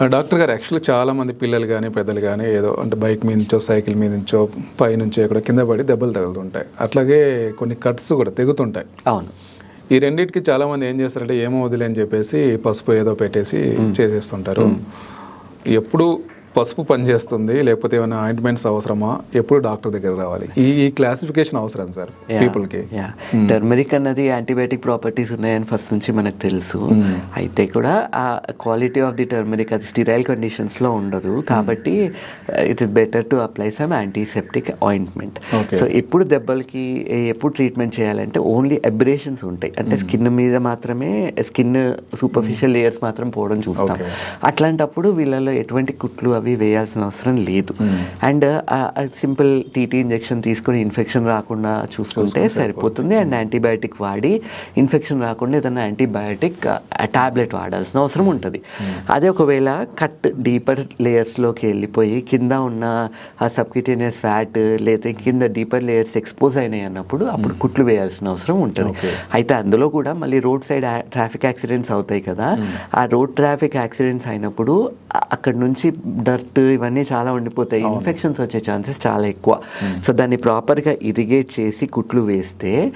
Doctor గారు actually చాలా మంది పిల్లలు కానీ పెద్దలు కానీ ఏదో అంటే బైక్ మీద నుంచో సైకిల్ మీద నుంచో పై నుంచో ఇక్కడ కింద పడి దెబ్బలు తగులుతుంటాయి. అట్లాగే కొన్ని కట్స్ కూడా తెగుతుంటాయి. అవును. ఈ రెండింటికి చాలా మంది ఏం చేస్తారంటే ఏమో వదిలే అని చెప్పేసి పసుపు ఏదో పెట్టేసి చేసేస్తుంటారు. ఎప్పుడు పసుపు పనిచేస్తుంది లేకపోతే ఏమైనా ఆయింట్మెంట్స్ అవసరమా? ఎప్పుడు డాక్టర్ దగ్గర రావాలి. ఈ ఈ క్లాసిఫికేషన్ అవసరం సార్ పీపుల్కి. టర్మరిక్ అన్నది యాంటీబయాటిక్ ప్రాపర్టీస్ ఉన్నాయని ఫస్ట్ నుంచి మనకు తెలుసు. అయితే కూడా ఆ క్వాలిటీ ఆఫ్ ది టర్మరిక్ అది స్టిరైల్ కండిషన్స్లో ఉండదు కాబట్టి it is better to apply some antiseptic ointment. So ఎప్పుడు దెబ్బలకి ఎప్పుడు ట్రీట్మెంట్ చేయాలంటే ఓన్లీ అబ్రేషన్స్ ఉంటాయి. అంటే స్కిన్ మీద మాత్రమే స్కిన్ సూపర్ఫిషియల్ లేయర్స్ మాత్రం పోవడం చూస్తాం. అట్లాంటప్పుడు వీళ్ళలో ఎటువంటి కుట్లు అవి వేయాల్సిన అవసరం లేదు. అండ్ సింపుల్ టీటీ ఇంజెక్షన్ తీసుకొని ఇన్ఫెక్షన్ రాకుండా చూసుకుంటే సరిపోతుంది. అండ్ యాంటీబయాటిక్ వాడి ఇన్ఫెక్షన్ రాకుండా ఏదైనా యాంటీబయాటిక్ టాబ్లెట్ వాడాల్సిన అవసరం ఉంటుంది. అదే ఒకవేళ కట్ డీపర్ లేయర్స్లోకి వెళ్ళిపోయి కింద ఉన్న ఆ సబ్కిటేనియస్ ఫ్యాట్ లేదా కింద డీపర్ లేయర్స్ ఎక్స్పోజ్ అయినాయి అన్నప్పుడు అప్పుడు కుట్లు వేయాల్సిన అవసరం ఉంటుంది. అయితే అందులో కూడా మళ్ళీ రోడ్ సైడ్ ట్రాఫిక్ యాక్సిడెంట్స్ అవుతాయి కదా ఆ రోడ్ ట్రాఫిక్ యాక్సిడెంట్స్ అయినప్పుడు అక్కడ నుంచి డర్ట్ ఇవన్నీ చాలా ఉండిపోతాయి. ఇన్ఫెక్షన్స్ వచ్చే ఛాన్సెస్ చాలా ఎక్కువ. సో దాన్ని ప్రాపర్గా ఇరిగేట్ చేసి కుట్లు వేస్తే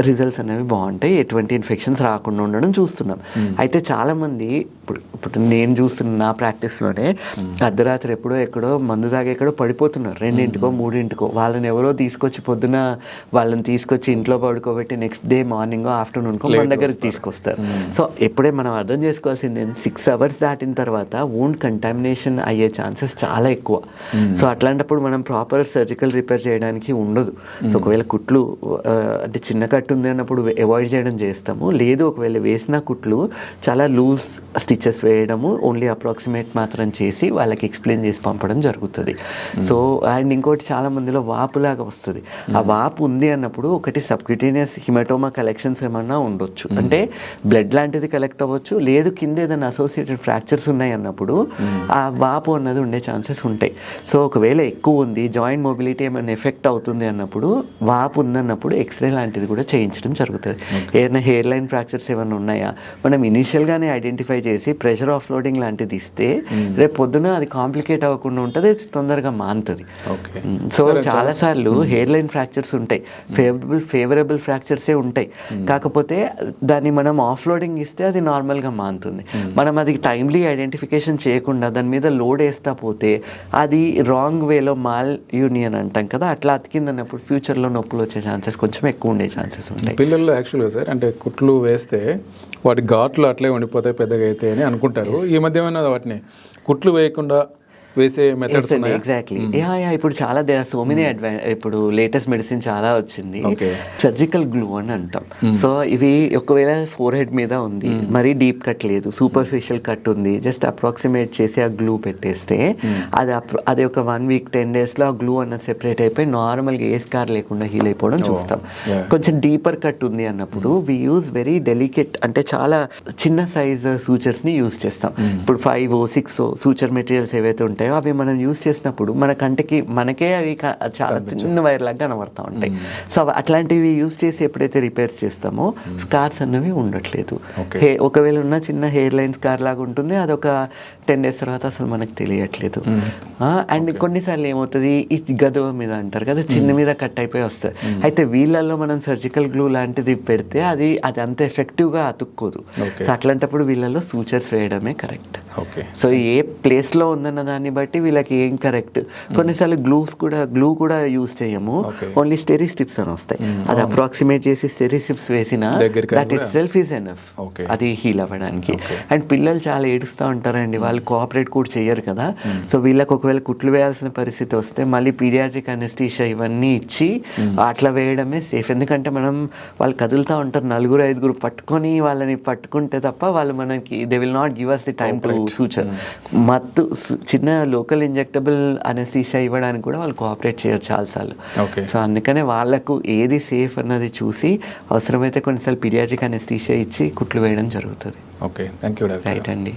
రిజల్ట్స్ అనేవి బాగుంటాయి. ఎటువంటి ఇన్ఫెక్షన్స్ రాకుండా ఉండడం చూస్తున్నాం. అయితే చాలా మంది ఇప్పుడు ఇప్పుడు నేను చూస్తున్న నా ప్రాక్టీస్లోనే అర్ధరాత్రి ఎప్పుడో ఎక్కడో మందు తాగి ఎక్కడో పడిపోతున్నారు. రెండింటికో మూడింటికో. వాళ్ళని ఎవరో తీసుకొచ్చి పొద్దున వాళ్ళని తీసుకొచ్చి ఇంట్లో పడుకోబెట్టి నెక్స్ట్ డే మార్నింగ్ ఆఫ్టర్నూన్కో మన దగ్గరికి తీసుకొస్తారు. సో ఎప్పుడే మనం అర్థం చేసుకోవాల్సింది సిక్స్ అవర్స్ దాటిన తర్వాత వూండ్ కంటామినేషన్ అయ్యే ఛాన్సెస్ చాలా ఎక్కువ. సో అట్లాంటప్పుడు మనం ప్రాపర్ సర్జికల్ రిపేర్ చేయడానికి ఉండదు. సో ఒకవేళ కుట్లు అంటే చిన్న కట్టు ఉంది అన్నప్పుడు అవాయిడ్ చేయడం చేస్తాము. లేదు ఒకవేళ వేసిన కుట్లు చాలా లూజ్ స్టిచెస్ వేయడము ఓన్లీ అప్రాక్సిమేట్ మాత్రం చేసి వాళ్ళకి ఎక్స్ప్లెయిన్ చేసి పంపడం జరుగుతుంది. సో అండ్ ఇంకోటి చాలా మందిలో వాపులాగా వస్తుంది. ఆ వాపు ఉంది అన్నప్పుడు ఒకటి సబ్క్యూటేనియస్ హిమటోమా కలెక్షన్స్ ఏమన్నా ఉండొచ్చు. అంటే బ్లడ్ లాంటిది కలెక్ట్ అవ్వచ్చు లేదు కింద ఏదైనా అసోసియేటెడ్ ఫ్రాక్చర్స్ ఉన్నాయి అన్నప్పుడు ఆ వాపు అన్నది ఉండే ఛాన్సెస్ ఉంటాయి. సో ఒకవేళ ఎక్కువ ఉంది జాయింట్ మొబిలిటీ ఏమైనా ఎఫెక్ట్ అవుతుంది అన్నప్పుడు వాపు ఉందన్నప్పుడు ఎక్స్రే లాంటిది కూడా చేయించడం జరుగుతుంది. ఏదైనా హెయిర్ లైన్ ఫ్రాక్చర్స్ ఏమైనా ఉన్నాయా? మనం ఇనిషియల్గానే ఐడెంటిఫై చేసి ప్రెషర్ ఆఫ్ లోడింగ్ లాంటిది ఇస్తే రేపు పొద్దున అది కాంప్లికేట్ అవ్వకుండా ఉంటుంది తొందరగా మానుతుంది. సో చాలా సార్లు హెయిర్ లైన్ ఫ్రాక్చర్స్ ఉంటాయి. ఫేవరబుల్ ఫేవరబుల్ ఫ్రాక్చర్సే ఉంటాయి. కాకపోతే దాన్ని మనం ఆఫ్ లోడింగ్ ఇస్తే అది నార్మల్గా మానుతుంది. మనం అది టైమ్లీ ఐడెంటిఫికేషన్ చేయకుండా దాని మీద లోడ్ వేస్తా పోతే అది రాంగ్ వేలో మాల్ యూనియన్ అంటాం కదా అట్లా అతికిందన్నప్పుడు ఫ్యూచర్లో నొప్పులు వచ్చే ఛాన్సెస్ కొంచెం ఎక్కువ ఉండే ఛాన్సెస్ ఉంటాయి. పిల్లల్లో యాక్చువల్గా సార్ అంటే కుట్లు వేస్తే వాటి ఘాట్లు అట్లే ఉండిపోతాయి పెద్దగా అయితే అని అనుకుంటారు. ఈ మధ్య ఏమైనా వాటిని కుట్లు వేయకుండా వేసే మెథడ్స్ ఉన్నాయా? ఎగ్జాక్ట్లీ యా యా ఇప్పుడు చాలా దేర్ సో మెనీ అడ్వా ఇప్పుడు లేటెస్ట్ మెడిసిన్ చాలా వచ్చింది. సర్జికల్ గ్లూ అని అంటాం. సో ఇవి ఒకవేళ ఫోర్ హెడ్ మీద ఉంది మరీ డీప్ కట్ లేదు సూపర్ఫిషియల్ కట్ ఉంది జస్ట్ అప్రాక్సిమేట్ చేసి ఆ గ్లూ పెట్టేస్తే అది appro- అది ఒక వన్ వీక్ టెన్ డేస్లో ఆ గ్లూ అన్నది సెపరేట్ అయిపోయి నార్మల్గా ఏ స్కార్ లేకుండా హీల్ అయిపోవడం చూస్తాం. yeah. కొంచెం డీపర్ కట్ ఉంది అన్నప్పుడు వి యూజ్ వెరీ డెలికేట్ అంటే చాలా చిన్న సైజ్ సూచర్స్ని యూజ్ చేస్తాం. ఇప్పుడు ఫైవ్ సిక్స్ సూచర్ మెటీరియల్స్ ఏవైతే ఉంటాయో అవి మనం యూజ్ చేసినప్పుడు మన కంటికి మనకే అవి చాలా చిన్న వైర్ లాగా కనబడతా ఉంటాయి. సో అవి అట్లాంటివి యూజ్ చేసి ఎప్పుడైతే రిపేర్స్ చేస్తామో స్కార్స్ అన్నవి ఉండట్లేదు. హే ఒకవేళ ఉన్న చిన్న హెయిర్ లైన్ స్కార్ లాగా ఉంటుంది అదొక టెన్ డేస్ తర్వాత అసలు మనకు తెలియట్లేదు. అండ్ కొన్నిసార్లు ఏమవుతుంది ఈ గదువ మీద అంటారు కదా చిన్న మీద కట్ అయిపోయి వస్తుంది. అయితే వీళ్ళల్లో మనం సర్జికల్ గ్లూ లాంటిది పెడితే అది అది అంత ఎఫెక్టివ్గా అతుక్కోదు. సో అట్లాంటప్పుడు వీళ్ళల్లో సూచర్స్ వేయడమే కరెక్ట్. ఓకే. సో ఏ ప్లేస్లో ఉందన్న దాన్ని బట్టి వీళ్ళకి ఏం కరెక్ట్ కొన్నిసార్లు గ్లూస్ కూడా గ్లూ కూడా యూజ్ చేయము. ఓన్లీ స్టెరీ స్టిప్స్ అని వస్తాయి. అది అప్రాక్సిమేట్ చేసి స్టెరీ స్టిప్స్ వేసిన that itself is enough. అది హీల్ అవ్వడానికి. అండ్ పిల్లలు చాలా ఏడుస్తూ ఉంటారండి. వాళ్ళు కోఆపరేట్ కూడా చెయ్యరు కదా. సో వీళ్ళకి ఒకవేళ కుట్లు వేయాల్సిన పరిస్థితి వస్తే మళ్ళీ పీడియాట్రిక్ అనెస్టీషియా ఇవన్నీ ఇచ్చి అట్లా వేయడమే సేఫ్ ఎందుకంటే మనం వాళ్ళు కదులుతూ ఉంటారు. నలుగురు ఐదుగురు పట్టుకొని వాళ్ళని పట్టుకుంటే తప్ప వాళ్ళు మనకి they will not give us the time to suture మత్తు చిన్న లోకల్ ఇంజెక్టబుల్ అనెస్టీషియా ఇవ్వడానికి కూడా వాళ్ళు కోఆపరేట్ చేయరు చాలాసార్లు. ఓకే. సో అందుకనే వాళ్ళకు ఏది సేఫ్ అన్నది చూసి అవసరమైతే కొన్నిసార్లు పీడియాట్రిక్ అనెస్టీషియా ఇచ్చి కుట్లు వేయడం జరుగుతుంది. ఓకే. థ్యాంక్ యూ రైట్ అండి.